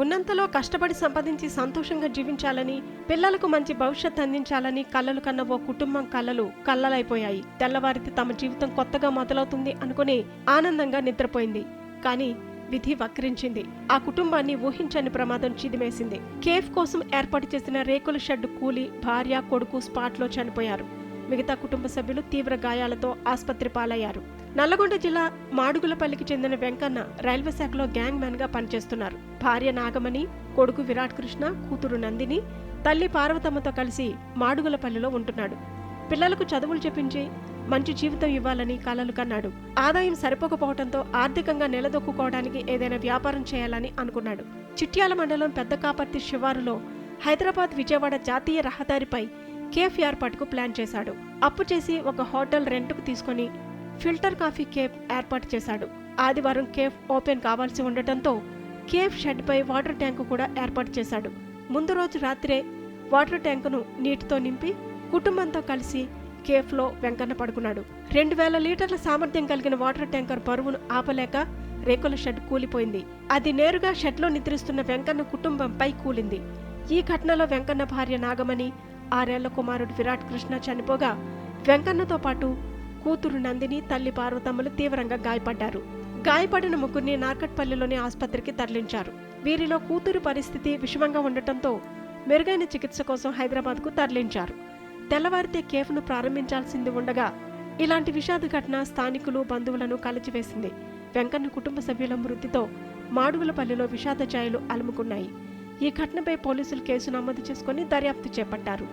ఉన్నంతలో కష్టపడి సంపాదించి సంతోషంగా జీవించాలని పిల్లలకు మంచి భవిష్యత్ అందించాలని కలలు కన్న ఓ కుటుంబం కలలు కళ్ళలైపోయాయి. తెల్లవారితే తమ జీవితం కొత్తగా మొదలవుతుంది అనుకుని ఆనందంగా నిద్రపోయింది. కానీ విధి వక్రించింది. ఆ కుటుంబాన్ని ఊహించని ప్రమాదం చిదిమేసింది. కేఫ్ కోసం ఏర్పాటు చేసిన రేకుల షెడ్ కూలి భార్య కొడుకు స్పాట్లో చనిపోయారు. మిగతా కుటుంబ సభ్యులు తీవ్ర గాయాలతో ఆసుపత్రి పాలయ్యారు. నల్లగొండ జిల్లా మాడుగులపల్లికి చెందిన వెంకన్న రైల్వే శాఖలో గ్యాంగ్ మ్యాన్గా పనిచేస్తున్నారు. భార్య నాగమణి కొడుకు విరాట్ కృష్ణ కూతురు నందిని తల్లి పార్వతమ్మతో కలిసి మాడుగులపల్లిలో ఉంటున్నాడు. పిల్లలకు చదువులు చెప్పించి మంచి జీవితం ఇవ్వాలని కలలు కన్నాడు. ఆదాయం సరిపోకపోవడంతో ఆర్థికంగా నిలదొక్కుకోవడానికి ఏదైనా వ్యాపారం చేయాలని అనుకున్నాడు. చిట్యాల మండలం పెద్ద కాపర్తి శివారులో హైదరాబాద్ విజయవాడ జాతీయ రహదారిపై కేఫ్ ఏర్పాటుకు ప్లాన్ చేశాడు. అప్పు చేసి ఒక హోటల్ రెంట్కు తీసుకొని ఫిల్టర్ కాఫీ కేఫ్ ఏర్పాటు చేశాడు. ఆదివారం కేఫ్ ఓపెన్ కావాల్సి ఉండటంతో కేఫ్ షెడ్పై వాటర్ ట్యాంకు కూడా ఏర్పాటు చేశాడు. ముందు రోజు రాత్రే వాటర్ ట్యాంకును నీటితో నింపి కుటుంబంతో కలిసి కేఫ్లో వెంకన్న పడుకున్నాడు. రెండు వేల లీటర్ల సామర్థ్యం కలిగిన వాటర్ ట్యాంకర్ బరువును ఆపలేక రేకుల షెడ్ కూలిపోయింది. అది నేరుగా షెడ్లో నిద్రిస్తున్న వెంకన్న కుటుంబంపై కూలింది. ఈ ఘటనలో వెంకన్న భార్య నాగమణి ఆరేళ్ళ కుమారుడు విరాట్ కృష్ణ చనిపోగా వెంకన్నతో పాటు కూతురు నందిని తల్లి పార్వతమ్మలు తీవ్రంగా గాయపడ్డారు. గాయపడిన ముగ్గురిని నార్కట్పల్లిలోని ఆసుపత్రికి తరలించారు. వీరిలో కూతురు పరిస్థితి విషమంగా ఉండటంతో మెరుగైన చికిత్స కోసం హైదరాబాద్కు తరలించారు. తెల్లవారితే కేఫ్ను ప్రారంభించాల్సింది ఉండగా ఇలాంటి విషాద ఘటన స్థానికులు బంధువులను కలిచివేసింది. వెంకన్న కుటుంబ సభ్యుల మృతితో మాడుగులపల్లిలో విషాద ఛాయలు అలుముకున్నాయి. ఈ ఘటనపై పోలీసులు కేసు నమోదు చేసుకుని దర్యాప్తు చేపట్టారు.